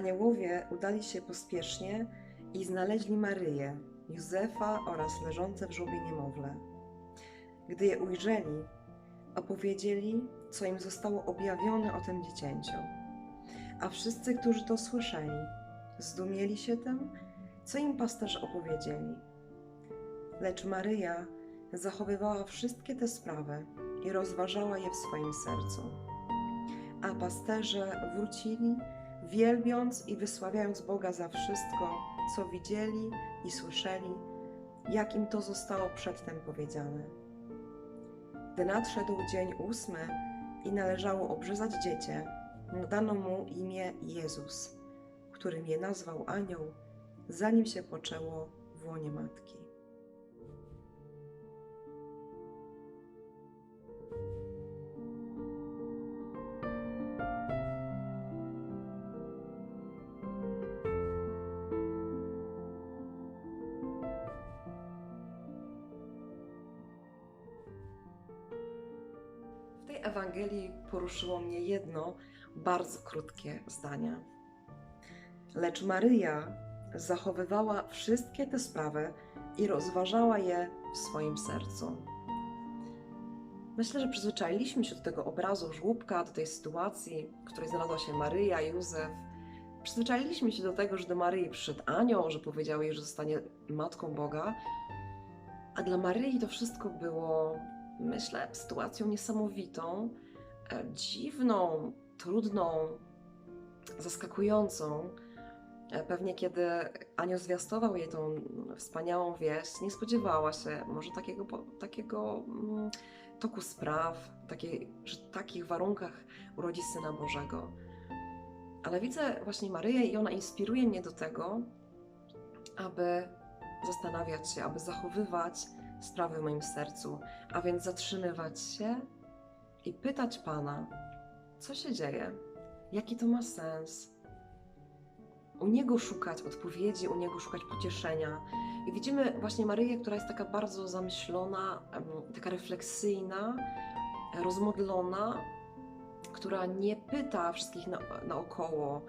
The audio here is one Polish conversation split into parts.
Aniołowie udali się pospiesznie i znaleźli Maryję, Józefa oraz leżące w żłobie niemowlę. Gdy je ujrzeli, opowiedzieli, co im zostało objawione o tym dziecięciu. A wszyscy, którzy to słyszeli, zdumieli się tym, co im pasterze opowiedzieli. Lecz Maryja zachowywała wszystkie te sprawy i rozważała je w swoim sercu. A pasterze wrócili, wielbiąc i wysławiając Boga za wszystko, co widzieli i słyszeli, jak im to zostało przedtem powiedziane. Gdy nadszedł dzień ósmy i należało obrzezać dziecię, nadano mu imię Jezus, którym je nazwał anioł, zanim się poczęło w łonie matki. Ewangelii poruszyło mnie jedno bardzo krótkie zdanie. Lecz Maryja zachowywała wszystkie te sprawy i rozważała je w swoim sercu. Myślę, że przyzwyczailiśmy się do tego obrazu żłóbka, do tej sytuacji, w której znalazła się Maryja, Józef. Przyzwyczailiśmy się do tego, że do Maryi przyszedł anioł, że powiedział jej, że zostanie matką Boga. A dla Maryi to wszystko było, myślę, sytuacją niesamowitą, e, dziwną, trudną, zaskakującą. E, Pewnie kiedy Anioł zwiastował jej tą wspaniałą wieść, nie spodziewała się może takiego, takiego mm, toku spraw, takiej, że w takich warunkach urodzi Syna Bożego. Ale widzę właśnie Maryję i ona inspiruje mnie do tego, aby zastanawiać się, aby zachowywać sprawy w moim sercu, a więc zatrzymywać się i pytać Pana, co się dzieje, jaki to ma sens. U Niego szukać odpowiedzi, u Niego szukać pocieszenia. I widzimy właśnie Maryję, która jest taka bardzo zamyślona, taka refleksyjna, rozmodlona, która nie pyta wszystkich na, naokoło,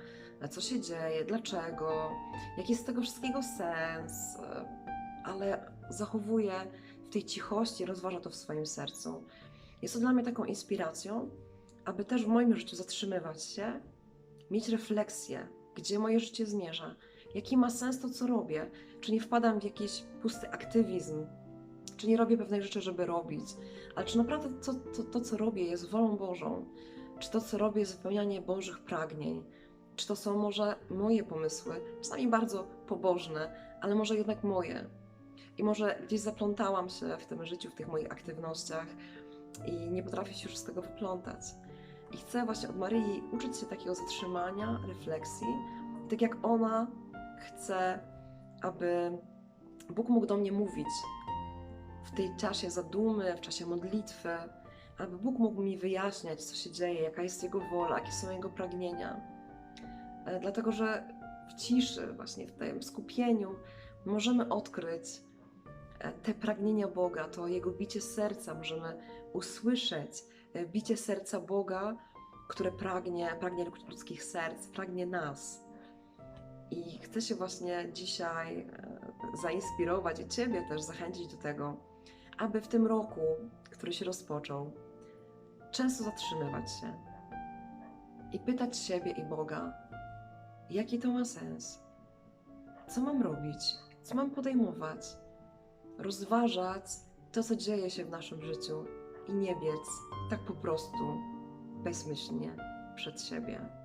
co się dzieje, dlaczego, jaki jest z tego wszystkiego sens, ale zachowuje w tej cichości, rozważa to w swoim sercu. Jest to dla mnie taką inspiracją, aby też w moim życiu zatrzymywać się, mieć refleksję, gdzie moje życie zmierza, jaki ma sens to, co robię, czy nie wpadam w jakiś pusty aktywizm, czy nie robię pewnej rzeczy, żeby robić, ale czy naprawdę to, to, to co robię, jest wolą Bożą, czy to, co robię, jest wypełnianie Bożych pragnień, czy to są może moje pomysły, czasami bardzo pobożne, ale może jednak moje. I może gdzieś zaplątałam się w tym życiu, w tych moich aktywnościach i nie potrafię się już z tego wyplątać. I chcę właśnie od Maryi uczyć się takiego zatrzymania, refleksji, tak jak ona chce, aby Bóg mógł do mnie mówić w tej czasie zadumy, w czasie modlitwy, aby Bóg mógł mi wyjaśniać, co się dzieje, jaka jest Jego wola, jakie są Jego pragnienia. E, Dlatego, że w ciszy, właśnie w tym skupieniu, możemy odkryć te pragnienia Boga, to Jego bicie serca, możemy usłyszeć. E, bicie serca Boga, które pragnie, pragnie ludzkich serc, pragnie nas. I chcę się właśnie dzisiaj e, zainspirować i Ciebie też zachęcić do tego, aby w tym roku, który się rozpoczął, często zatrzymywać się i pytać siebie i Boga, jaki to ma sens, co mam robić, co mam podejmować, rozważać to, co dzieje się w naszym życiu i nie biec tak po prostu bezmyślnie przed siebie.